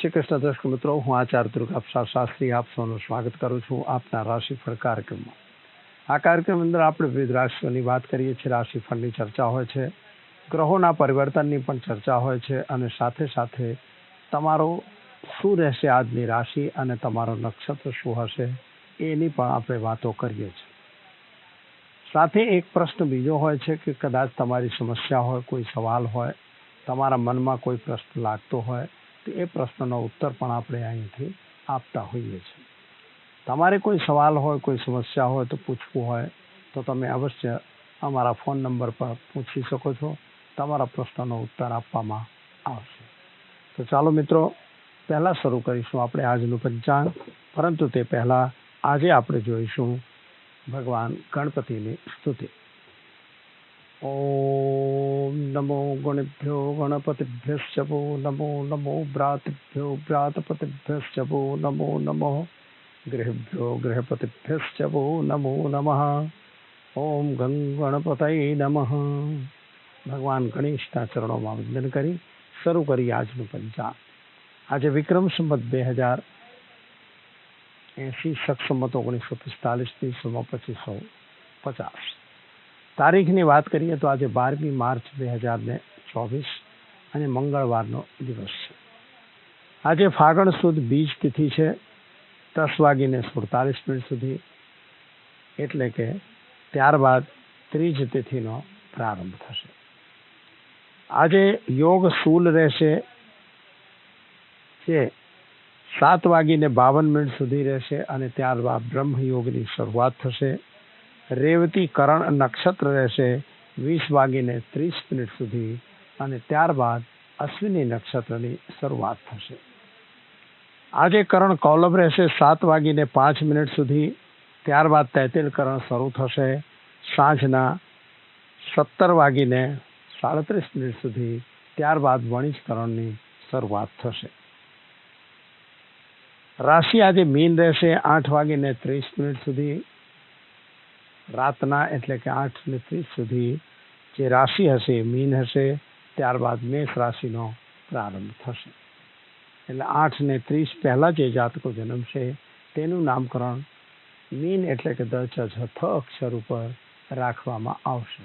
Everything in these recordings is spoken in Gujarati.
શ્રી કૃષ્ણ દર્શક મિત્રો, હું આચાર્ય દુર્ગા શાસ્ત્રી આપ સૌનું સ્વાગત કરું છું આપના રાશિફળ કાર્યક્રમમાં. આ કાર્યક્રમ અંદર આપણે વિવિધ રાશિઓની વાત કરીએ છીએ. રાશિફળની ચર્ચા હોય છે, ગ્રહોના પરિવર્તનની પણ ચર્ચા હોય છે અને સાથે સાથે તમારો શું રહેશે આજની રાશિ અને તમારો નક્ષત્ર શું હશે એની પણ આપણે વાતો કરીએ છીએ. સાથે એક પ્રશ્ન બીજો હોય છે કે કદાચ તમારી સમસ્યા હોય, કોઈ સવાલ હોય, તમારા મનમાં કોઈ પ્રશ્ન લાગતો હોય તો એ પ્રશ્નનો ઉત્તર પણ આપણે અહીંથી આપતા હોઈએ છીએ. તમારે કોઈ સવાલ હોય, કોઈ સમસ્યા હોય તો પૂછવું હોય, તો તમે અવશ્ય અમારા ફોન નંબર પર પૂછી શકો છો. તમારા પ્રશ્નનો ઉત્તર આપવામાં આવશે. તો ચાલો મિત્રો, પહેલાં શરૂ કરીશું આપણે આજનું પંચાંગ. પરંતુ તે પહેલાં આજે આપણે જોઈશું ભગવાન ગણપતિની સ્તુતિ. ઓમ નમો ગણેભ્યો ગણપતિભ્યશ્ચ વો નમો નમો ભ્રાતૃભ્યો ભ્રાતપતિભ્યશ્ચ વો નમો નમઃ ગૃહેભ્યો ગૃહપતિભ્યશ્ચ વો નમો નમઃ ઓમ ગંગ ગણપતય નમઃ ભગવાન ગણેશના ચરણોમાં વંદન કરી શરૂ કરી આજનું પંચાંગ આજે વિક્રમ સંવત બે હજાર એંશી સક્ષમત ઓગણીસો પિસ્તાલીસથી સમો પચીસો, પચાસ। તારીખની વાત કરીએ તો આજે બારમી માર્ચ બે હજાર ને ચોવીસ અને મંગળવારનો દિવસ છે. આજે ફાગણ સુદ બીજ તિથિ છે. દસ વાગીને સુડતાલીસ મિનિટ સુધી. એટલે કે ત્યારબાદ ત્રીજ તિથિનો પ્રારંભ થશે. આજે યોગ શૂલ રહેશે. જે સાત વાગીને બાવન મિનિટ સુધી રહેશે અને ત્યારબાદ બ્રહ્મયોગની શરૂઆત થશે. રેવતી કરણ નક્ષત્ર રહેશે વીસ વાગીને ત્રીસ મિનિટ સુધી અને ત્યારબાદ અશ્વિની નક્ષત્રની શરૂઆત થશે. આજે કરણ કૌલભ રહેશે સાત વાગીને પાંચ મિનિટ સુધી, ત્યારબાદ તૈતેલ કરણ શરૂ થશે સાંજના સત્તર વાગીને સાડત્રીસ મિનિટ સુધી, ત્યારબાદ વણિજકરણની શરૂઆત થશે. રાશિ આજે મીન રહેશે આઠ વાગીને ત્રીસ મિનિટ સુધી રાતના એટલે કે આઠ ને ત્રીસ સુધી જે રાશિ હશે, મીન હશે, ત્યારબાદ મેષ રાશિનો પ્રારંભ થશે. એટલે આઠ ને ત્રીસ પહેલાં જે જાતકો જન્મશે, તેનું નામકરણ મીન એટલે કે દ ચ થ અક્ષર ઉપર રાખવામાં આવશે.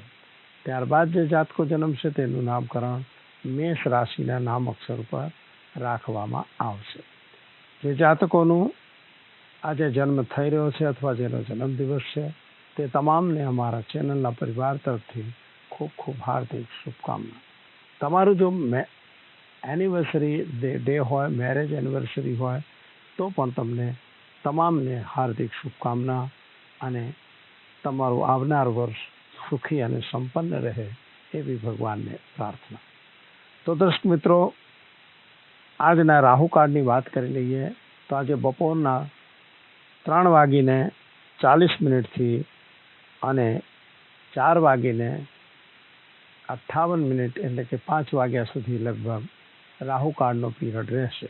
ત્યારબાદ જે જાતકો જન્મશે, તેનું નામકરણ મેષ રાશિના નામ અક્ષર ઉપર રાખવામાં આવશે. જે જાતકોનું આજે જન્મ થઈ રહ્યો છે અથવા જેનો જન્મદિવસ છે તે તમામને અમારા ચેનલના પરિવાર તરફથી ખૂબ ખૂબ હાર્દિક શુભકામના. તમારું જો મે એનિવર્સરી ડે હોય મેરેજ એનિવર્સરી હોય, તો પણ તમને તમામને હાર્દિક શુભકામના અને તમારું આવનાર વર્ષ સુખી અને સંપન્ન રહે એવી ભગવાનને પ્રાર્થના. તો દર્શક મિત્રો, આજના રાહુકાળની વાત કરી લઈએ તો આજે બપોરના ત્રણ વાગીને ચાલીસ મિનિટથી અને ચાર વાગીને અઠ્ઠાવન મિનિટ એટલે કે પાંચ વાગ્યા સુધી લગભગ રાહુકાળનો પીરિયડ રહેશે.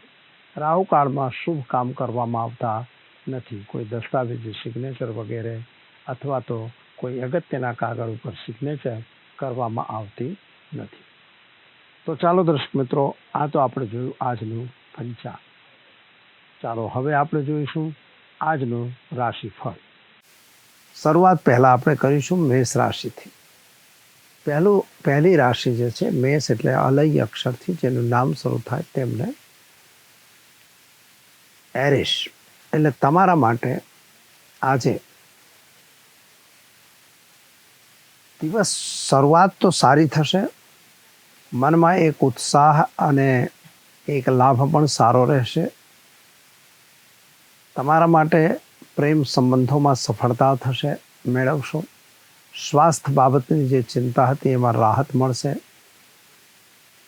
રાહુકાળમાં શુભ કામ કરવામાં આવતા નથી. કોઈ દસ્તાવેજી સિગ્નેચર વગેરે અથવા તો કોઈ અગત્યના કાગળ ઉપર સિગ્નેચર કરવામાં આવતી નથી. તો ચાલો દર્શક મિત્રો, આ તો આપણે જોયું આજનું પંચાંગ. ચાલો, હવે આપણે જોઈશું આજનું રાશિફળ. શરૂઆત પહેલાં આપણે કરીશું મેષ રાશિથી. પહેલું, પહેલી રાશિ જે છે, મેષ એટલે અલય અક્ષરથી જેનું નામ શરૂ થાય તેમને એરિશ. એટલે તમારા માટે આજે દિવસ શરૂઆત તો સારી થશે. મનમાં એક ઉત્સાહ અને એક લાભ પણ સારો રહેશે. તમારા માટે પ્રેમ સંબંધોમાં સફળતા થશે, મેળવશો. સ્વાસ્થ્ય બાબતની જે ચિંતા હતી એમાં રાહત મળશે.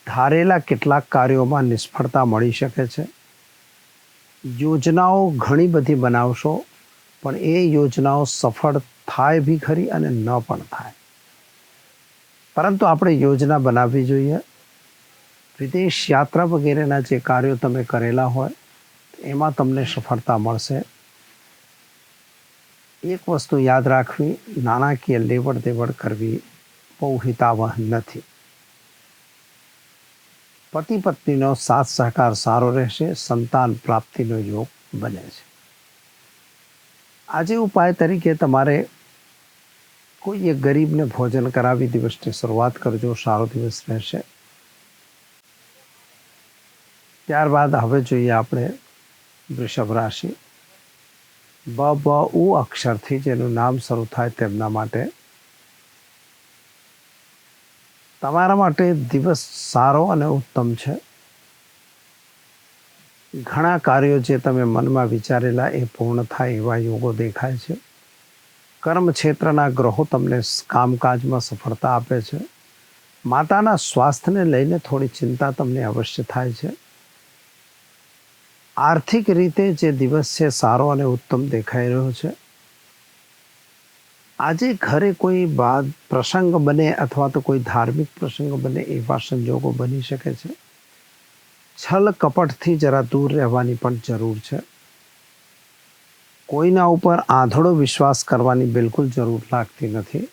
ધારેલા કેટલાક કાર્યોમાં નિષ્ફળતા મળી શકે છે. યોજનાઓ ઘણી બધી બનાવશો, પણ એ યોજનાઓ સફળ થાય બી ખરી અને ન પણ થાય. પરંતુ આપણે યોજના બનાવવી જોઈએ. વિદેશ યાત્રા વગેરેના જે કાર્યો તમે કરેલા હોય, એમાં તમને સફળતા મળશે. એક વસ્તુ યાદ રાખવી, નાણાકીય લેવડ દેવડ કરવી બહુ હિતાવહ નથી. પતિ પત્નીનો સાથ સહકાર સારો રહેશે, સંતાન પ્રાપ્તિનો યોગ બને છે. આજે ઉપાય તરીકે તમારે કોઈ એક ગરીબને ભોજન કરાવી દિવસની શરૂઆત કરજો, સારો દિવસ રહેશે. ત્યારબાદ હવે જોઈએ આપણે વૃષભ રાશિ. બ બ ઉ અક્ષરથી જેનું નામ શરૂ થાય તેમના માટે. તમારા માટે દિવસ સારો અને ઉત્તમ છે. ઘણા કાર્યો જે તમે મનમાં વિચારેલા એ પૂર્ણ થાય એવા યોગો દેખાય છે. કર્મ ક્ષેત્રના ગ્રહો તમને કામકાજમાં સફળતા આપે છે. માતાના સ્વાસ્થ્યને લઈને થોડી ચિંતા તમને અવશ્ય થાય છે. આર્થિક રીતે જે દિવસ છે સારો અને ઉત્તમ દેખાઈ રહ્યો છે. આજે ઘરે કોઈ બાદ પ્રસંગ બને અથવા તો કોઈ ધાર્મિક પ્રસંગ બને એવા સંજોગો બની શકે છે. છલ કપટથી જરા દૂર રહેવાની પણ જરૂર છે. કોઈના ઉપર આંધળો વિશ્વાસ કરવાની બિલકુલ જરૂર લાગતી નથી,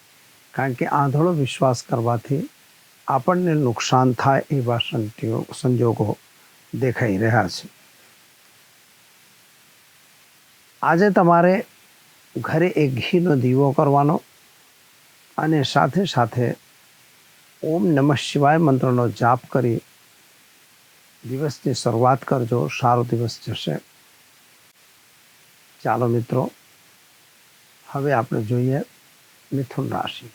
કારણ કે આંધળો વિશ્વાસ કરવાથી આપણને નુકસાન થાય એવા સંજોગો દેખાઈ રહ્યા છે. આજે તમારે ઘરે એક ઘીનો દીવો કરવાનો અને સાથે સાથે ઓમ નમઃ શિવાય મંત્રનો જાપ કરી દિવસની શરૂઆત કરજો. સારો દિવસ જશે. ચાલો મિત્રો, હવે આપણે જોઈએ મિથુન રાશિ.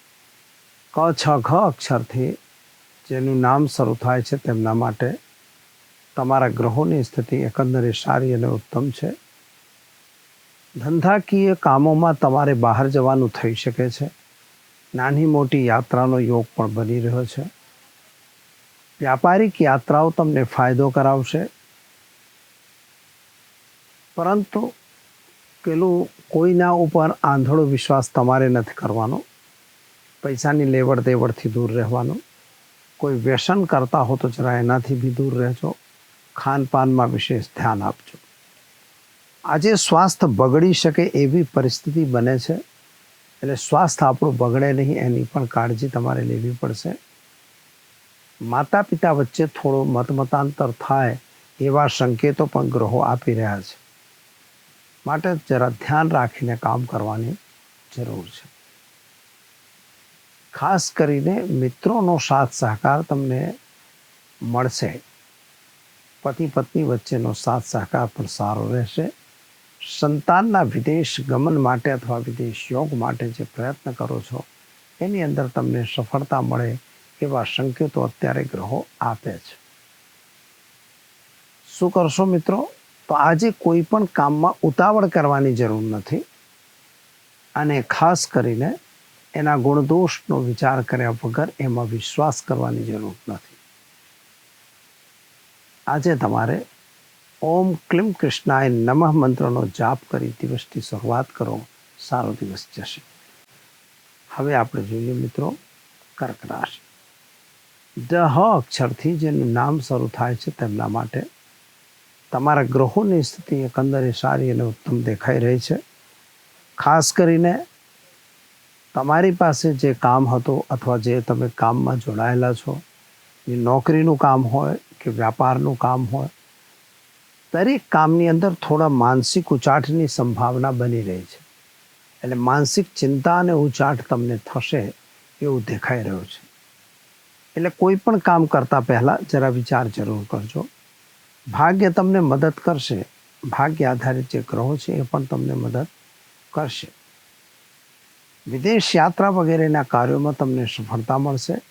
ક, છ, ઘ અક્ષરથી જેનું નામ શરૂ થાય છે તેમના માટે તમારા ગ્રહોની સ્થિતિ એકંદરે સારી અને ઉત્તમ છે. ધંધાકીય કામોમાં તમારે બહાર જવાનું થઈ શકે છે. નાની મોટી યાત્રાનો યોગ પણ બની રહ્યો છે. વ્યાપારિક યાત્રાઓ તમને ફાયદો કરાવશે. પરંતુ પેલું કોઈના ઉપર આંધળો વિશ્વાસ તમારે નથી કરવાનો. પૈસાની લેવડ દેવડથી દૂર રહેવાનું. કોઈ વ્યસન કરતા હો તો જરા એનાથી બી દૂર રહેજો. ખાનપાનમાં વિશેષ ધ્યાન આપજો. આજે સ્વાસ્થ્ય બગડી શકે એવી પરિસ્થિતિ બને છે. એટલે સ્વાસ્થ્ય આપણું બગડે નહીં, એની પણ કાળજી તમારે લેવી પડશે. માતા પિતા વચ્ચે થોડો મતમતાંતર થાય એવા સંકેતો પણ ગ્રહો આપી રહ્યા છે. માટે જરા ધ્યાન રાખીને કામ કરવાની જરૂર છે. ખાસ કરીને મિત્રોનો સાથ સહકાર તમને મળશે. પતિ પત્ની વચ્ચેનો સાથ સહકાર પણ સારો રહેશે. સંતાનના વિદેશ ગમન માટે અથવા વિદેશ યોગ માટે જે પ્રયત્ન કરો છો, એની અંદર તમને સફળતા મળે એવા સંકેતો અત્યારે ગ્રહો આપે છે. શું કરશો મિત્રો? તો આજે કોઈ પણ કામમાં ઉતાવળ કરવાની જરૂર નથી અને ખાસ કરીને એના ગુણદોષનો વિચાર કર્યા વગર એમાં વિશ્વાસ કરવાની જરૂર નથી. આજે તમારે ઓમ ક્લિમ કૃષ્ણાય નમઃ મંત્રનો જાપ કરી દિવસની શરૂઆત કરો. સારો દિવસ જશે. હવે આપણે જોઈએ મિત્રો કર્ક રાશિ. ડ અક્ષરથી જેનું નામ શરૂ થાય છે તેમના માટે તમારા ગ્રહોની સ્થિતિ એકંદરે સારી અને ઉત્તમ દેખાઈ રહી છે. ખાસ કરીને તમારી પાસે જે કામ હતું અથવા જે તમે કામમાં જોડાયેલા છો, એ નોકરીનું કામ હોય કે વ્યાપારનું કામ હોય દરેક કામની અંદર થોડા માનસિક ઉચાટની સંભાવના બની રહી છે. એટલે માનસિક ચિંતા અને ઉચાટ તમને થશે એવું દેખાઈ રહ્યું છે. એટલે કોઈ પણ કામ કરતા પહેલાં જરા વિચાર જરૂર કરજો. ભાગ્ય તમને મદદ કરશે. ભાગ્ય આધારિત જે ગ્રહો છે એ પણ તમને મદદ કરશે. વિદેશ યાત્રા વગેરેના કાર્યોમાં તમને સફળતા મળશે.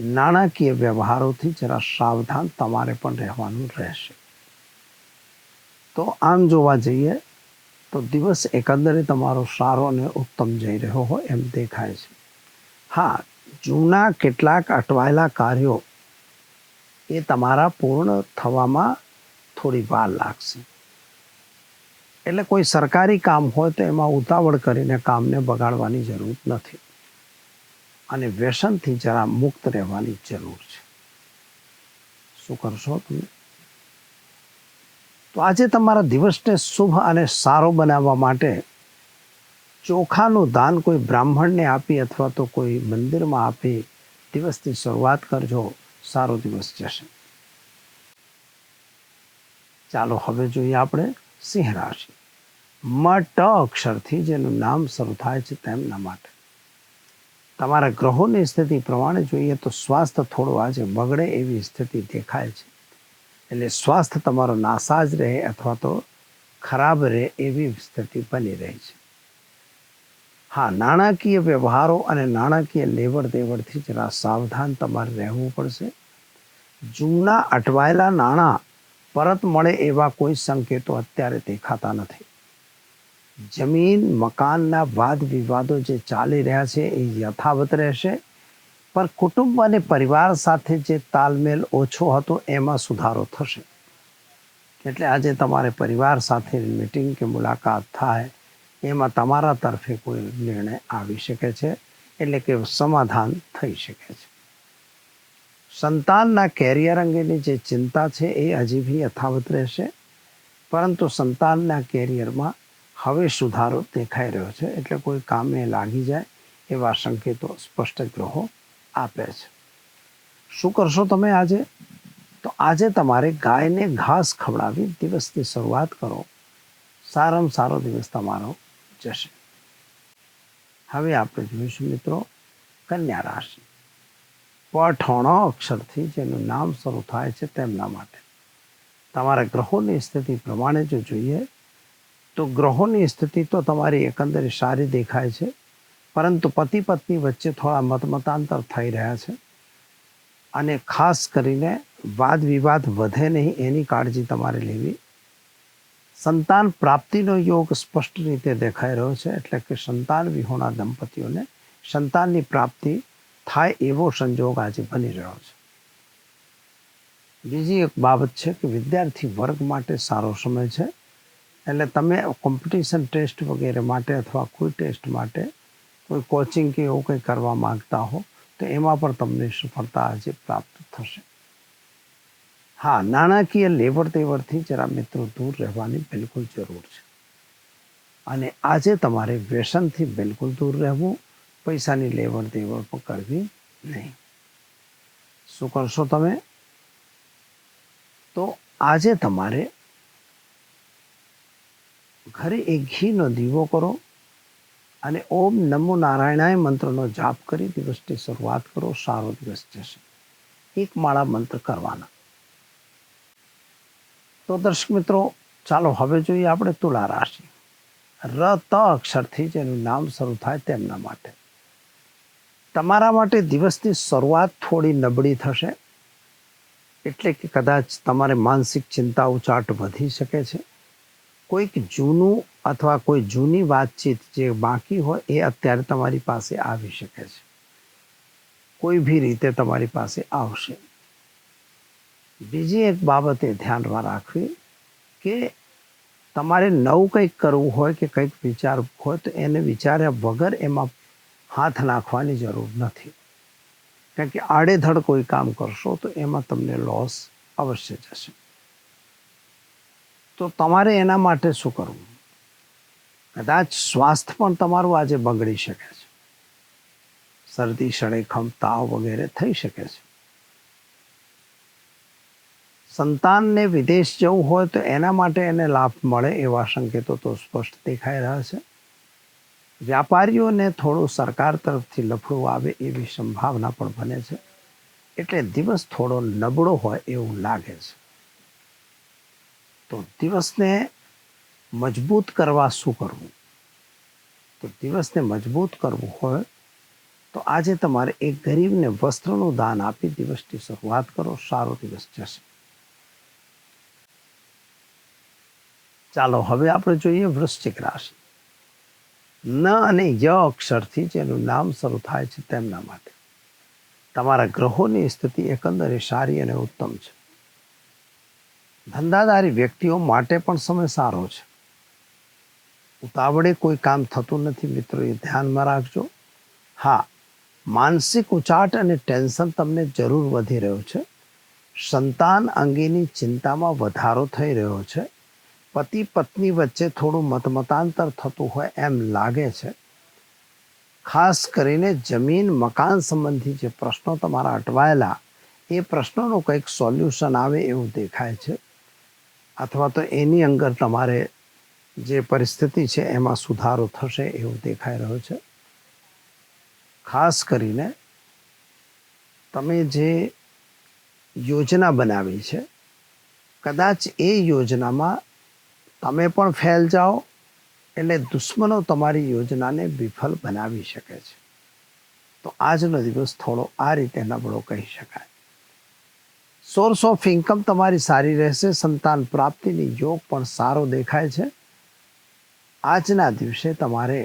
નાણાકીય વ્યવહારોથી જરા સાવધાન તમારે પણ રહેવાનું રહેશે. તો આમ જોવા જઈએ તો દિવસ એકંદરે તમારો સારો અને ઉત્તમ જઈ રહ્યો હોય એમ દેખાય છે. હા, જૂના કેટલાક અટવાયેલા કાર્યો એ તમારા પૂર્ણ થવામાં થોડી વાર લાગશે. એટલે કોઈ સરકારી કામ હોય તો એમાં ઉતાવળ કરીને કામને બગાડવાની જરૂર નથી. અને વ્યસનથી જરા મુક્ત રહેવાની જરૂર છે. શું કરશો તમે? તો આજે તમારા દિવસને શુભ અને સારો બનાવવા માટે ચોખાનું દાન કોઈ બ્રાહ્મણને આપી અથવા તો કોઈ મંદિરમાં આપી દિવસની શરૂઆત કરજો. સારો દિવસ જશે. ચાલો હવે જોઈએ આપણે સિંહ રાશિ. મટ અક્ષરથી જેનું નામ શરૂ થાય છે તેમના માટે. તમારા ગ્રહોની સ્થિતિ પ્રમાણે જોઈએ તો સ્વાસ્થ્ય થોડું આજે બગડે એવી સ્થિતિ દેખાય છે. એટલે સ્વાસ્થ્ય તમારો નાસાજ રહે અથવા તો ખરાબ રહે એવી સ્થિતિ બની રહી છે. હા, નાણાકીય વ્યવહારો અને નાણાકીય લેવડ દેવડથી જરા સાવધાન તમારે રહેવું પડશે. જૂના અટવાયેલા નાણાં પરત મળે એવા કોઈ સંકેતો અત્યારે દેખાતા નથી. જમીન, મકાનના વાદ વિવાદો જે ચાલી રહ્યા છે એ યથાવત રહેશે. પણ કુટુંબ અને પરિવાર સાથે જે તાલમેલ ઓછો હતો, એમાં સુધારો થશે. એટલે આજે તમારે પરિવાર સાથે મિટિંગ કે મુલાકાત થાય, એમાં તમારા તરફે કોઈ નિર્ણય આવી શકે છે, એટલે કે સમાધાન થઈ શકે છે. સંતાનના કેરિયર અંગેની જે ચિંતા છે, એ હજી બી યથાવત રહેશે. પરંતુ સંતાનના કેરિયરમાં હવે સુધારો દેખાઈ રહ્યો છે, એટલે કોઈ કામે લાગી જાય, એવા સંકેતો સ્પષ્ટ ગ્રહો આપે છે. શું કરશો તમે આજે? તો આજે તમારે ગાયને ઘાસ ખવડાવી દિવસની શરૂઆત કરો. સારામાં સારો દિવસ તમારો જશે. હવે આપણે જોઈશું મિત્રો કન્યા રાશિ. પઠોણો અક્ષરથી જેનું નામ શરૂ થાય છે તેમના માટે. તમારા ગ્રહોની સ્થિતિ પ્રમાણે જો જોઈએ, તો ગ્રહોની સ્થિતિ તો તમારી એકંદરે સારી દેખાય છે. પરંતુ પતિ પત્ની વચ્ચે થોડા મતમતાંતર થઈ રહ્યા છે. અને ખાસ કરીને વાદ વિવાદ વધે નહીં એની કાળજી તમારે લેવી. સંતાન પ્રાપ્તિનો યોગ સ્પષ્ટ રીતે દેખાઈ રહ્યો છે, એટલે કે સંતાન વિહોણા દંપતીઓને સંતાનની પ્રાપ્તિ થાય એવો સંજોગ આજે બની રહ્યો છે. બીજી એક બાબત છે કે વિદ્યાર્થી વર્ગ માટે સારો સમય છે, એટલે તમે કોમ્પિટિશન ટેસ્ટ વગેરે માટે અથવા કોઈ ટેસ્ટ માટે કોઈ કોચિંગ કે એવું કંઈ કરવા માંગતા હો, તો એમાં પણ તમને સફળતા આજે પ્રાપ્ત થશે. હા, નાણાકીય લેવડ દેવડથી જરા મિત્રો દૂર રહેવાની બિલકુલ જરૂર છે. અને આજે તમારે વ્યસનથી બિલકુલ દૂર રહેવું, પૈસાની લેવડ દેવડ પણ કરવી નહીં. શું કરશો તમે? તો આજે તમારે ઘરે એક ઘીનો દીવો કરો અને ઓમ નમો નારાયણાય મંત્રનો જાપ કરી દિવસની શરૂઆત કરો, સારો દિવસ જશે. એક માળા મંત્ર કરવાના. તો દર્શક મિત્રો, ચાલો હવે જોઈએ આપણે તુલા રાશિ. ર ત અક્ષરથી જેનું નામ શરૂ થાય તેમના માટે. તમારા માટે દિવસની શરૂઆત થોડી નબળી થશે, એટલે કે કદાચ તમારે માનસિક ચિંતા ઉચાટ વધી શકે છે. કોઈક જૂનું અથવા કોઈ જૂની વાતચીત જે બાકી હોય એ અત્યારે તમારી પાસે આવી શકે છે. કોઈ બી રીતે તમારી પાસે આવશે. બીજી એક બાબતે ધ્યાનમાં રાખવી કે તમારે નવું કંઈક કરવું હોય કે કંઈક વિચારવું હોય તો એને વિચાર્યા વગર એમાં હાથ નાખવાની જરૂર નથી. કારણ કે આડેધડ કોઈ કામ કરશો તો એમાં તમને લોસ અવશ્ય જશે. તો તમારે એના માટે શું કરવું? કદાચ સ્વાસ્થ્ય પણ તમારું આજે બગડી શકે છે. શરદી, શણેખમ, તાવ વગેરે થઈ શકે છે. સંતાનને વિદેશ જવું હોય તો એના માટે એને લાભ મળે એવા સંકેતો તો સ્પષ્ટ દેખાઈ રહ્યા છે. વ્યાપારીઓને થોડું સરકાર તરફથી લફડું આવે એવી સંભાવના પણ બને છે. એટલે દિવસ થોડો નબળો હોય એવું લાગે છે. તો દિવસને મજબૂત કરવા શું કરવું? તો દિવસને મજબૂત કરવું હોય તો આજે તમારે એક ગરીબને વસ્ત્રનું દાન આપી દિવસની શરૂઆત કરો, સારો દિવસ જશે. ચાલો, હવે આપણે જોઈએ વૃશ્ચિક રાશિ. ન અને ય અક્ષરથી જેનું નામ શરૂ થાય છે તેમના માટે. તમારા ગ્રહોની સ્થિતિ એકંદરે સારી અને ઉત્તમ છે. ધંધાદારી વ્યક્તિઓ માટે પણ સમય સારો છે. ઉતાવળે કોઈ કામ થતું નથી મિત્રો, એ ધ્યાનમાં રાખજો. હા, માનસિક ઉચાટ અને ટેન્શન તમને જરૂર વધી રહ્યો છે. સંતાન અંગેની ચિંતામાં વધારો થઈ રહ્યો છે. પતિ પત્ની વચ્ચે થોડું મતમતાંતર થતું હોય એમ લાગે છે. ખાસ કરીને જમીન મકાન સંબંધી જે પ્રશ્નો તમારા અટવાયેલા, એ પ્રશ્નોનું કંઈક સોલ્યુશન આવે એવું દેખાય છે. અથવા તો એની અંદર તમારે જે પરિસ્થિતિ છે એમાં સુધારો થશે એવું દેખાઈ રહ્યો છે. ખાસ કરીને તમે જે યોજના બનાવી છે, કદાચ એ યોજનામાં તમે પણ ફેલ જાઓ, એટલે દુશ્મનો તમારી યોજનાને વિફલ બનાવી શકે છે. તો આજનો દિવસ થોડો આ રીતે નબળો કહી શકાય. સોર્સ ઓફ ઇન્કમ તમારી સારી રહેશે, સંતાન પ્રાપ્તિની યોગ પણ સારો દેખાય છે. આજના દિવસે તમારે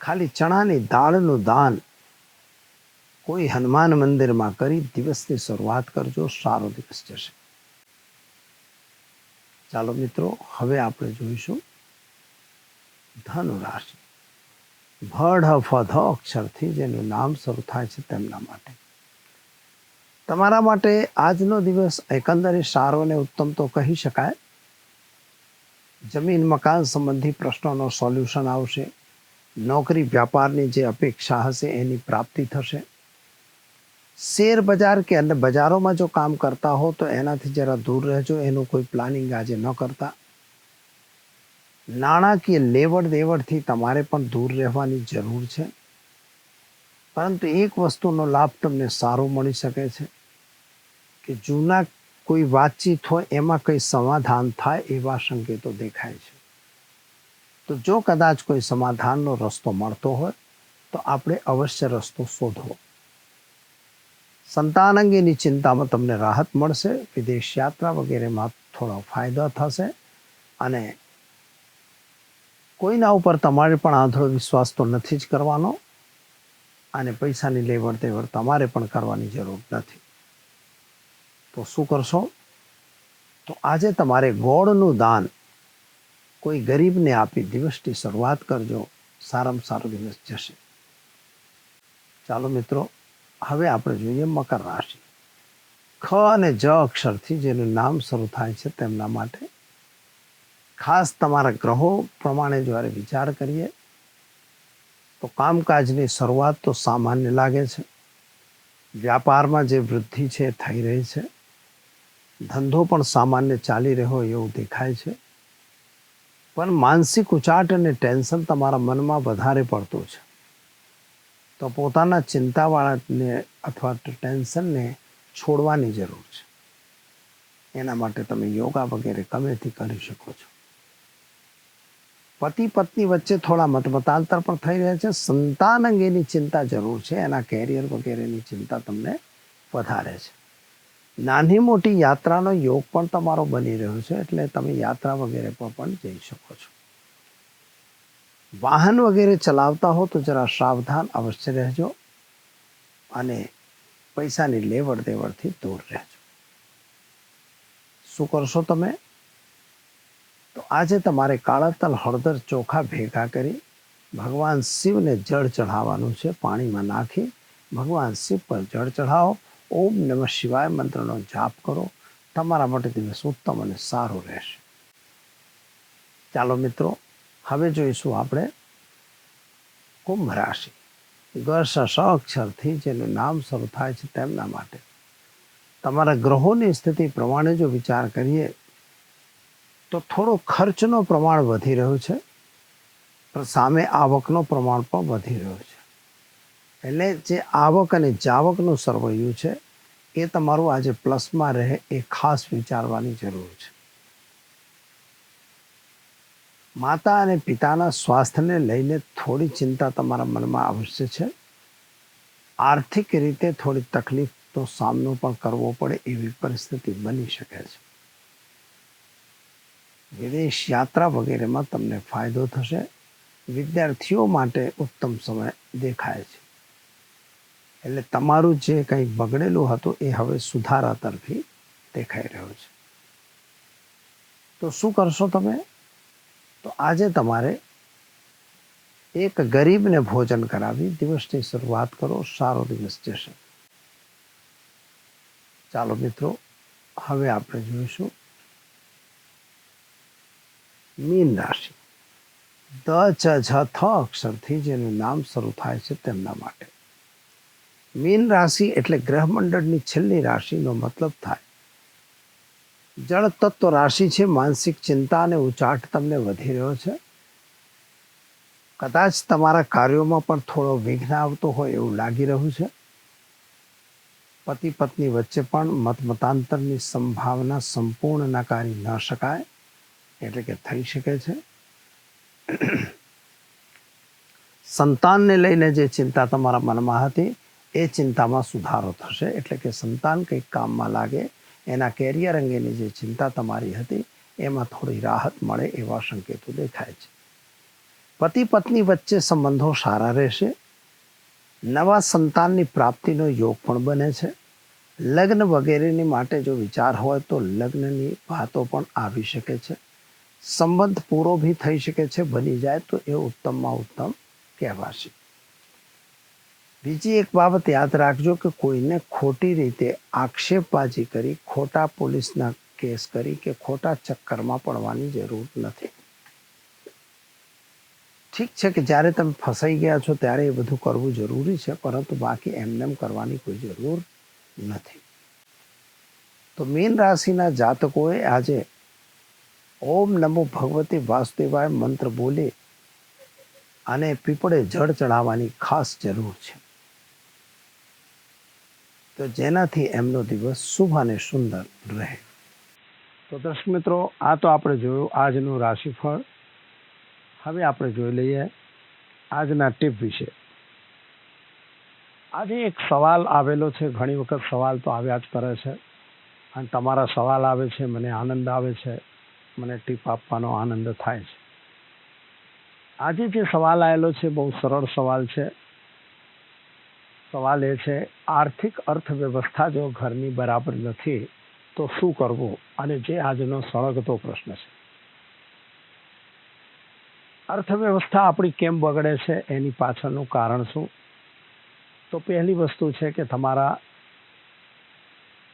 ખાલી ચણાની દાળનું દાન કોઈ હનુમાન મંદિરમાં કરી દિવસની શરૂઆત કરજો, સારો દિવસ જશે. ચાલો મિત્રો, હવે આપણે જોઈશું ધનુ રાશિ ભડ ફધ અક્ષરથી જેનું નામ શરૂ થાય છે તેમના માટે. તમારા માટે આજનો દિવસ એકંદરે સારો અને ઉત્તમ તો કહી શકાય. જમીન મકાન સંબંધી પ્રશ્નોનો સોલ્યુશન આવશે. નોકરી વ્યાપારની જે અપેક્ષા હશે એની પ્રાપ્તિ થશે. શેર બજાર કે અન્ય બજારોમાં જો કામ કરતા હો તો એનાથી જરા દૂર રહેજો, એનું કોઈ પ્લાનિંગ આજે ન કરતા. નાણાકીય લેવડ દેવડથી તમારે પણ દૂર રહેવાની જરૂર છે. પરંતુ એક વસ્તુનો લાભ તમને સારો મળી શકે છે. કે જૂના કોઈ વાતચીત હોય, એમાં કંઈ સમાધાન થાય એવા સંકેતો દેખાય છે. તો જો કદાચ કોઈ સમાધાનનો રસ્તો મળતો હોય, તો આપણે અવશ્ય રસ્તો શોધવો. સંતાન અંગેની ચિંતામાં તમને રાહત મળશે, વિદેશ યાત્રા વગેરેમાં થોડો ફાયદો થશે અને કોઈના ઉપર તમારે પણ આંધળો વિશ્વાસ તો નથી જ કરવાનો અને પૈસાની લેવડ દેવડ તમારે પણ કરવાની જરૂર નથી. તો શું કરશો? તો આજે તમારે ગોળનું દાન કોઈ ગરીબને આપી દિવસની શરૂઆત કરજો. સારામાં સારો દિવસ જશે. ચાલો મિત્રો, હવે આપણે જોઈએ મકર રાશિ. ખ અને જ અક્ષરથી જેનું નામ શરૂ થાય છે તેમના માટે. ખાસ તમારા ગ્રહો પ્રમાણે જ્યારે વિચાર કરીએ, તો કામકાજની શરૂઆત તો સામાન્ય લાગે છે. વ્યાપારમાં જે વૃદ્ધિ છે થઈ રહી છે. ધંધો પણ સામાન્ય ચાલી રહ્યો એવું દેખાય છે. પણ માનસિક ઉચાટ અને ટેન્શન તમારા મનમાં વધારે પડતું છે. તો પોતાના ચિંતાવાળાને અથવા તો ટેન્શનને છોડવાની જરૂર છે. એના માટે તમે યોગા વગેરે ગમેથી કરી શકો છો. પતિ પત્ની વચ્ચે થોડા મતમતાંતર પણ થઈ રહ્યા છે. સંતાન અંગેની ચિંતા જરૂર છે. એના કેરિયર વગેરેની ચિંતા તમને વધારે છે. નાની મોટી યાત્રાનો યોગ પણ તમારો બની રહ્યો છે, એટલે તમે યાત્રા વગેરે પર પણ જઈ શકો છો. વાહન વગેરે ચલાવતા હો તો જરા સાવધાન અવશ્ય રહેજો અને પૈસાની લેવડ દેવડથી દૂર રહેજો. શું કરશો તમે? તો આજે તમારે કાળા તલ હળદર ચોખા ભેગા કરી ભગવાન શિવને જળ ચઢાવવાનું છે, પાણીમાં નાખી ભગવાન શિવ પર જળ ચઢાવો. ઓમ નમઃ શિવાય મંત્રનો જાપ કરો. તમારા માટે દિવસ ઉત્તમ અને સારો રહેશે. ચાલો મિત્રો, હવે જોઈશું આપણે કુંભ રાશિ. ગર્ષ અક્ષરથી જેનું નામ શરૂ થાય છે તેમના માટે. તમારા ગ્રહોની સ્થિતિ પ્રમાણે જો વિચાર કરીએ, તો થોડો ખર્ચનો પ્રમાણ વધી રહ્યું છે, પણ સામે આવકનો પ્રમાણ પણ વધી રહ્યો છે. એટલે જે આવક અને જાવકનું સરવૈયું છે, એ તમારું આજે પ્લસમાં રહે એ ખાસ વિચારવાની જરૂર છે. માતા અને પિતાના સ્વાસ્થ્યને લઈને થોડી ચિંતા તમારા મનમાં અવશ્ય છે. આર્થિક રીતે થોડી તકલીફનો સામનો પણ કરવો પડે એવી પરિસ્થિતિ બની શકે છે. વિદેશ યાત્રા વગેરેમાં તમને ફાયદો થશે. વિદ્યાર્થીઓ માટે ઉત્તમ સમય દેખાય છે. એટલે તમારું જે કંઈ બગડેલું હતું એ હવે સુધારા તરફી દેખાઈ રહ્યો છે. તો શું કરશો તમે? તો આજે તમારે એક ગરીબને ભોજન કરાવી દિવસની શરૂઆત કરો, સારો દિવસ જશે. ચાલો મિત્રો, હવે આપણે જોઈશું. મીન રાશિ. દ, ચ, ઝ, થ અક્ષરથી જેનું નામ શરૂ થાય છે તેમના માટે. મીન રાશિ એટલે ગ્રહમંડળની છેલ્લી રાશિનો મતલબ થાય. જળ તત્વ રાશિ છે, માનસિક ચિંતા અને ઉચાટ તમને વધી રહ્યો છે. કદાચ તમારા કાર્યોમાં પણ થોડો વિઘ્ન આવતો હોય એવું લાગી રહ્યું છે. પતિ પત્ની વચ્ચે પણ મત મતાંતરની સંભાવના સંપૂર્ણ નકારી ન શકાય, એટલે કે થઈ શકે છે. સંતાનને લઈને જે ચિંતા તમારા મનમાં હતી એ ચિંતામાં સુધારો થશે. એટલે કે સંતાન કંઈક કામમાં લાગે. એના કેરિયર અંગેની જે ચિંતા તમારી હતી, એમાં થોડી રાહત મળે એવા સંકેતો દેખાય છે. પતિ પત્ની વચ્ચે સંબંધો સારા રહેશે. નવા સંતાનની પ્રાપ્તિનો યોગ પણ બને છે. લગ્ન વગેરેની માટે જો વિચાર હોય તો લગ્નની વાતો પણ આવી શકે છે. સંબંધ પૂરો બી થઈ શકે છે. બની જાય તો એ ઉત્તમમાં ઉત્તમ કહેવાશે. બીજી એક બાબત યાદ રાખજો કે કોઈને ખોટી રીતે આક્ષેપબાજી કરી, ખોટા પોલીસના કેસ કરી કે ખોટા ચક્કરમાં પડવાની જરૂર નથી. ઠીક છે કે જ્યારે તમે ફસાઈ ગયા છો ત્યારે એ બધું કરવું જરૂરી છે, પરંતુ બાકી એમનેમ કરવાની કોઈ જરૂર નથી. તો મીન રાશિના જાતકોએ આજે ઓમ નમો ભગવતી વાસુદેવાય મંત્ર બોલે અને પીપળે જળ ચડાવવાની ખાસ જરૂર છે. તો જેનાથી એમનો દિવસ શુભ અને સુંદર રહે. તો દર્શક મિત્રો, આ તો આપણે જોયું આજનું રાશિફળ. હવે આપણે જોઈ લઈએ આજના ટીપ વિશે. આજે એક સવાલ આવેલો છે, ઘણી વખત સવાલ તો આવ્યા જ કરે છે. અને તમારા સવાલ આવે છે, મને આનંદ આવે છે, મને ટીપ આપવાનો આનંદ થાય છે. આજે જે સવાલ આવેલો છે, બહુ સરળ સવાલ છે. સવાલ એ છે, આર્થિક અર્થવ્યવસ્થા જો ઘરની બરાબર નથી, તો શું કરવું? અને જે આજનો સળગતો પ્રશ્ન છે. અર્થવ્યવસ્થા આપણી કેમ બગડે છે? એની પાછળનું કારણ શું? તો પહેલી વસ્તુ છે કે તમારા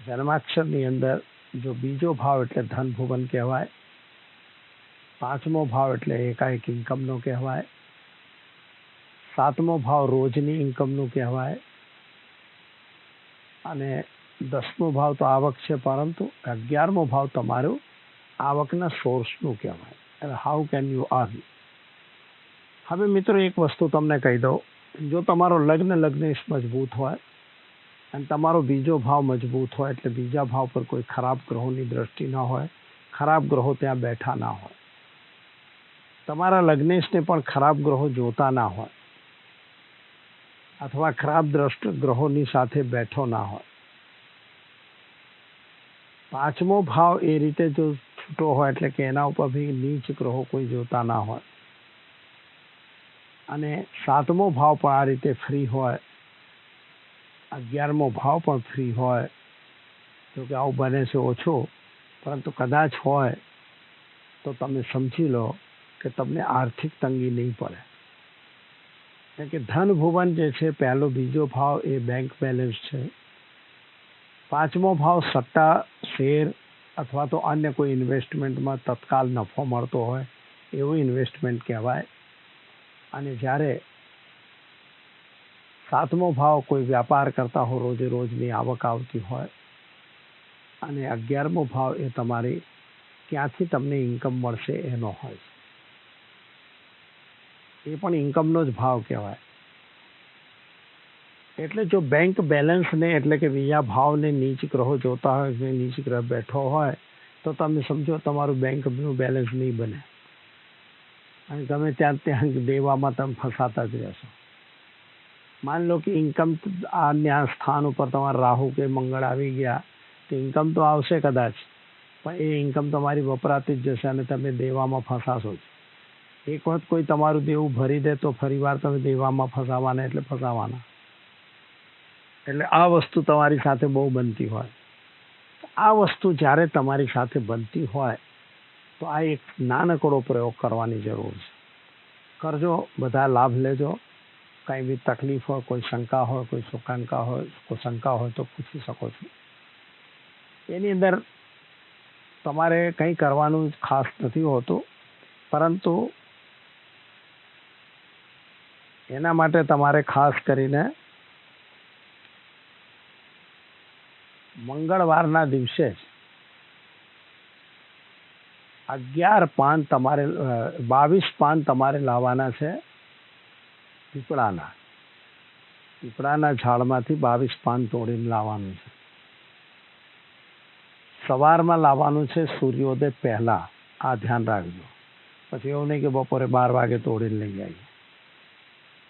જન્માક્ષરની અંદર જો બીજો ભાવ એટલે ધન ભુવન કહેવાય, પાંચમો ભાવ એટલે એકાએક ઇન્કમનો કહેવાય સાતમો ભાવ રોજની ઇન્કમનું કહેવાય. અને દસમો ભાવ તો આવક છે, પરંતુ અગિયારમો ભાવ તમારું આવકના સોર્સનું કહેવાય. એટલે હાઉ કેન યુ અર્ન હવે મિત્રો એક વસ્તુ તમને કહી દઉં. જો તમારો લગ્ન લગ્નેશ મજબૂત હોય, અને તમારો બીજો ભાવ મજબૂત હોય, એટલે બીજા ભાવ પર કોઈ ખરાબ ગ્રહોની દ્રષ્ટિ ન હોય, ખરાબ ગ્રહો ત્યાં બેઠા ના હોય. તમારા લગ્નેશને પણ ખરાબ ગ્રહો જોતા ના હોય. અથવા ખરાબ દ્રષ્ટ ગ્રહોની સાથે બેઠો ના હોય. પાંચમો ભાવ એ રીતે જો છૂટો હોય એટલે કે એના ઉપર બી નીચ ગ્રહો કોઈ જોતા ના હોય. અને સાતમો ભાવ પણ આ રીતે ફ્રી હોય. અગિયારમો ભાવ પણ ફ્રી હોય. જો કે આવું બને છે ઓછો, પરંતુ કદાચ હોય તો તમે સમજી લો કે તમને આર્થિક તંગી નહીં પડે. કારણ કે ધન ભુવન જે છે, પહેલો બીજો ભાવ એ બેંક બેલેન્સ છે. પાંચમો ભાવ સટ્ટા, શેર અથવા તો અન્ય કોઈ ઇન્વેસ્ટમેન્ટમાં તત્કાલ નફો મળતો હોય એવું ઇન્વેસ્ટમેન્ટ કહેવાય. અને જ્યારે સાતમો ભાવ કોઈ વ્યાપાર કરતા હો રોજે રોજની આવક આવતી હોય અને અગિયારમો ભાવ એ તમારી, ક્યાંથી તમને ઇન્કમ મળશે એનો હોય. એ પણ ઇન્કમનો જ ભાવ કહેવાય. એટલે જો બેંક બેલેન્સને એટલે કે બીજા ભાવને નીચ ગ્રહો જોતા હોય નીચ ગ્રહ બેઠો હોય, તો તમે સમજો તમારું બેંકનું બેલેન્સ નહીં બને. અને તમે ત્યાં ત્યાં દેવામાં તમે ફસાતા જ રહેશો. માની લો કે ઇન્કમ આ સ્થાન ઉપર તમારા રાહુ કે મંગળ આવી ગયા, તો ઇન્કમ તો આવશે કદાચ, પણ એ ઇન્કમ તમારી વપરાતી જ જશે અને તમે દેવામાં ફસાશો જ. એક વખત કોઈ તમારું દેવું ભરી દે તો ફરી વાર તમે દેવામાં ફસાવાના એટલે ફસાવાના. એટલે આ વસ્તુ તમારી સાથે બહુ બનતી હોય. આ વસ્તુ જ્યારે તમારી સાથે બનતી હોય, તો આ એક નાનકડો પ્રયોગ કરવાની જરૂર છે. કરજો, બધા લાભ લેજો. કંઈ બી તકલીફ હોય, કોઈ શંકા હોય, કોઈ શોકાંકા હોય, કોઈ શંકા હોય તો પૂછી શકો છો. એની અંદર તમારે કંઈ કરવાનું ખાસ નથી હોતું, પરંતુ એના માટે તમારે ખાસ કરીને મંગળવારના દિવસે અગિયાર પાન તમારે બાવીસ પાન તમારે લાવવાના છે પીપળાના. પીપળાના ઝાડમાંથી બાવીસ પાન તોડીને લાવવાનું છે. સવારમાં લાવવાનું છે સૂર્યોદય પહેલા. આ ધ્યાન રાખજો. પછી એવું નહીં કે બપોરે બાર વાગે તોડીને લઈ આવીએ.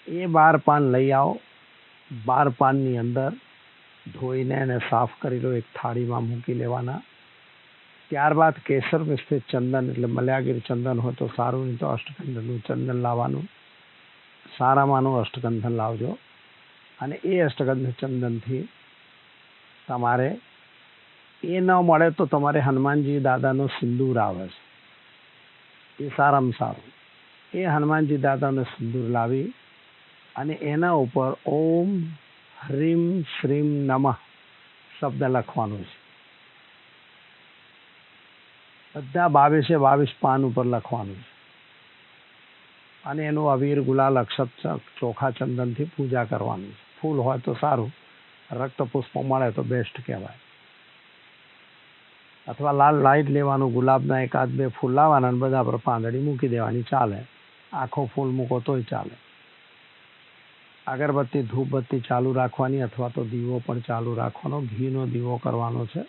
એ બાર પાન લઈ આવો. બાર પાનની અંદર ધોઈને એને સાફ કરી લો, એક થાળીમાં મૂકી લેવાના. ત્યારબાદ કેસર મિશ્રિત ચંદન, એટલે મલ્યાગીર ચંદન હોય તો સારું, નહીં તો અષ્ટગંધનું ચંદન લાવવાનું. સારામાંનું અષ્ટગંધન લાવજો. અને એ અષ્ટગંધ ચંદનથી તમારે એ ન મળે તો તમારે હનુમાનજી દાદાનો સિંદૂર આવે છે. એ સારામાં સારું. એ હનુમાનજી દાદાનો સિંદૂર લાવી અને એના ઉપર ઓમ હ્રીમ શ્રીમ નમઃ શબ્દ લખવાનું છે. બધા બાવીસે બાવીસ પાન ઉપર લખવાનું છે. અને એનું અવીર ગુલાલ અક્ષત ચોખા ચંદનથી પૂજા કરવાની છે. ફૂલ હોય તો સારું રક્ત પુષ્પ મળે તો બેસ્ટ કહેવાય. અથવા લાલ લાઈટ લેવાનું, ગુલાબના એકાદ બે ફૂલ લાવવાના બધા પર પાંદડી મૂકી દેવાની ચાલે. આખો ફૂલ મૂકો તોય ચાલે. અગરબત્તી, ધૂપબત્તી ચાલુ રાખવાની અથવા તો દીવો પણ ચાલુ રાખવાનો, ઘીનો દીવો કરવાનો છે,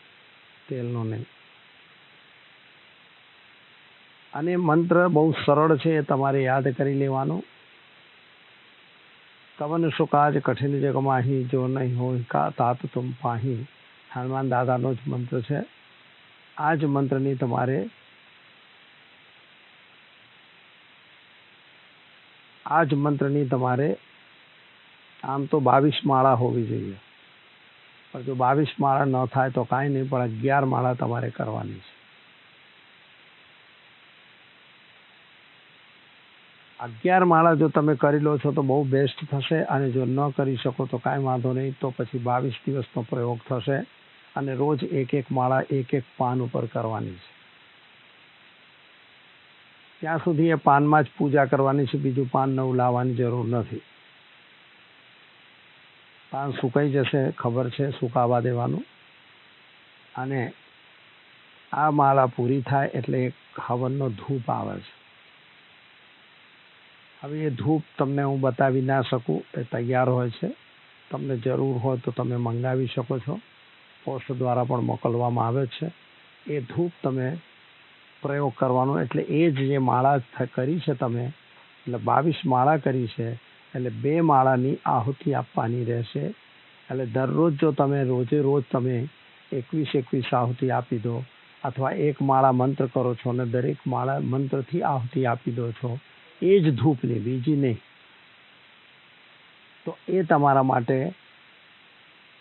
તેલનો નહીં. અને મંત્ર બહુ સરળ છે એ તમારે યાદ કરી લેવાનું. કવન સુકાજ કઠિન જગમાહી જો નહીં હોય કા તાત તુમ પાહી. હનુમાન દાદાનો જ મંત્ર છે. આ જ મંત્રની તમારે આ જ મંત્રની તમારે આમ તો બાવીસ માળા હોવી જોઈએ. પણ જો બાવીસ માળા ન થાય તો કાંઈ નહીં, પણ અગિયાર માળા તમારે કરવાની છે. અગિયાર માળા જો તમે કરી લો છો તો બહુ બેસ્ટ થશે અને જો ન કરી શકો તો કાંઈ વાંધો નહીં, તો પછી બાવીસ દિવસનો પ્રયોગ થશે અને રોજ એક એક માળા, એક એક પાન ઉપર કરવાની છે. ત્યાં સુધી એ પાનમાં જ પૂજા કરવાની છે, બીજું પાન નવું લાવવાની જરૂર નથી. પાન સુકાઈ જશે, ખબર છે, સુકાવા દેવાનું. અને આ માળા પૂરી થાય એટલે એક હવનનો ધૂપ આવે છે. હવે એ ધૂપ તમને હું બતાવી ના શકું, એ તૈયાર હોય છે. તમને જરૂર હોય તો તમે મંગાવી શકો છો. પોસ્ટ દ્વારા પણ મોકલવામાં આવે છે. એ ધૂપ તમે પ્રયોગ કરવાનો, એટલે એ જ જે માળા કરી છે તમે, એટલે બાવીસ માળા કરી છે એટલે બે માળાની આહુતિ આપવાની રહેશે. એટલે દરરોજ જો તમે રોજે રોજ તમે એકવીસ એકવીસ આહુતિ આપી દો અથવા એક માળા મંત્ર કરો છો અને દરેક માળા મંત્રથી આહુતિ આપી દો છો, એ જ ધૂપની, બીજી નહીં. તો એ તમારા માટે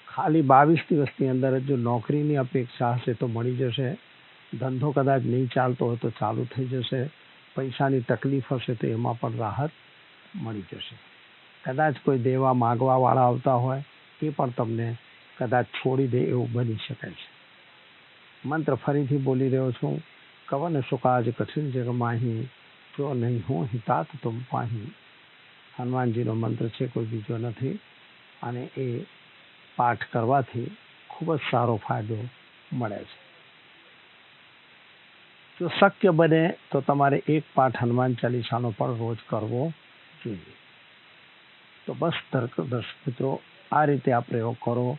ખાલી બાવીસ દિવસની અંદર જો નોકરીની અપેક્ષા હશે તો મળી જશે. ધંધો કદાચ નહીં ચાલતો હોય તો ચાલુ થઈ જશે. પૈસાની તકલીફ હશે તો એમાં પણ રાહત મળી જશે. કદાચ કોઈ દેવા માગવા વાળા આવતા હોય, એ પણ તમને કદાચ છોડી દે એવું બની શકે છે. મંત્ર ફરીથી બોલી રહ્યો છું, કવન સુકાજ કઠિન જગ માહી જો નહીં હું હિતાત તુમ પાહી. હનુમાનજીનો મંત્ર છે, કોઈ બીજો નથી. અને એ પાઠ કરવાથી ખૂબ જ સારો ફાયદો મળે છે. જો શક્ય બને તો તમારે એક પાઠ હનુમાન ચાલીસાનો પણ રોજ કરવો જોઈએ. તો બસ દર્શક મિત્રો, આ રીતે આ પ્રયોગ કરો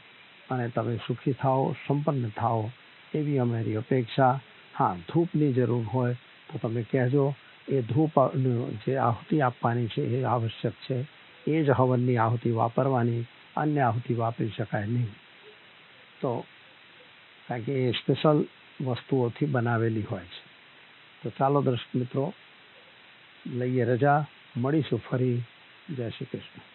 અને તમે સુખી થાઓ, સંપન્ન થાઓ એવી અમારી અપેક્ષા. હા, ધૂપની જરૂર હોય તો તમે કહેજો, એ ધૂપ જે આહુતિ આપવાની છે એ આવશ્યક છે. એ જ હવનની આહુતિ વાપરવાની, અન્ય આહુતિ વાપરી શકાય નહીં. તો કારણ કે એ સ્પેશિયલ વસ્તુઓથી બનાવેલી હોય છે. તો ચાલો દર્શક મિત્રો, લઈએ રજા. મળીશું ફરી. જય શ્રી કૃષ્ણ.